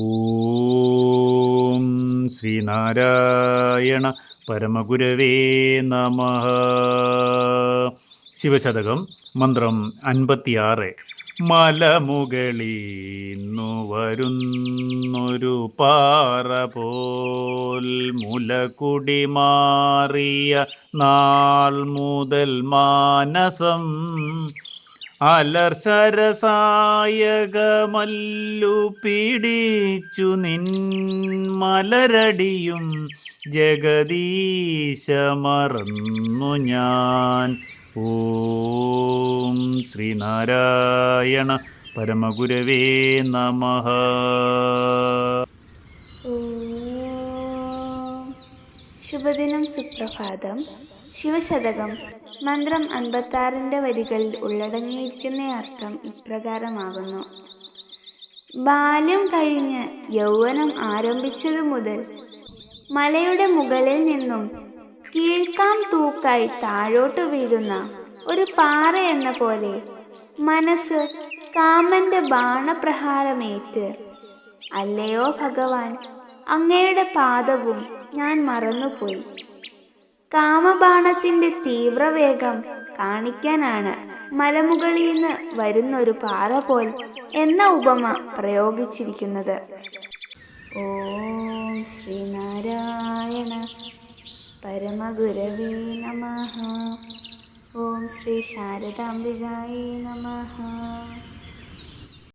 ഓം ശ്രീനാരായണ പരമഗുരവേ നമ. ശിവശതകം മന്ത്രം അൻപത്തിയാറ്. മലമുകളിന്നു വരുന്നൊരു പാറ പോൽ മാറിയ നാൾ മുതൽ മാനസം അലർശരസായകമല്ലു പിടിച്ചു നിൻ മലരടിയും ജഗദീശ മറന്നു ഞാൻ ഓം ശ്രീനാരായണ പരമഗുരവേ നമ. ശുഭദിനം സുപ്രഭാതം. ശിവശതകം. മന്ത്രം അൻപത്താറിന്റെ വരികളിൽ ഉള്ളടങ്ങിയിരിക്കുന്ന അർത്ഥം ഇപ്രകാരമാകുന്നു. ബാല്യം കഴിഞ്ഞ് യൗവനം ആരംഭിച്ചതു മുതൽ മലയുടെ മുകളിൽ നിന്നും കീഴ്ക്കാം തൂക്കായി താഴോട്ട് വീഴുന്ന ഒരു പാറ എന്ന പോലെ മനസ്സ് കാമന്റെ ബാണപ്രഹാരമേറ്റ്. അല്ലയോ ഭഗവാൻ? അങ്ങയുടെ പാദവും ഞാൻ മറന്നുപോയി. കാമബാണത്തിന്റെ തീവ്രവേഗം കാണിക്കാനാണ് മലമുകളിൽ നിന്ന് വരുന്നൊരു പാറ പോൽ എന്ന ഉപമ പ്രയോഗിച്ചിരിക്കുന്നത്. ഓം ശ്രീനാരായണ പരമഗുരവേ നമ. ഓം ശ്രീ ശാരദാംബികായേ നമഃ.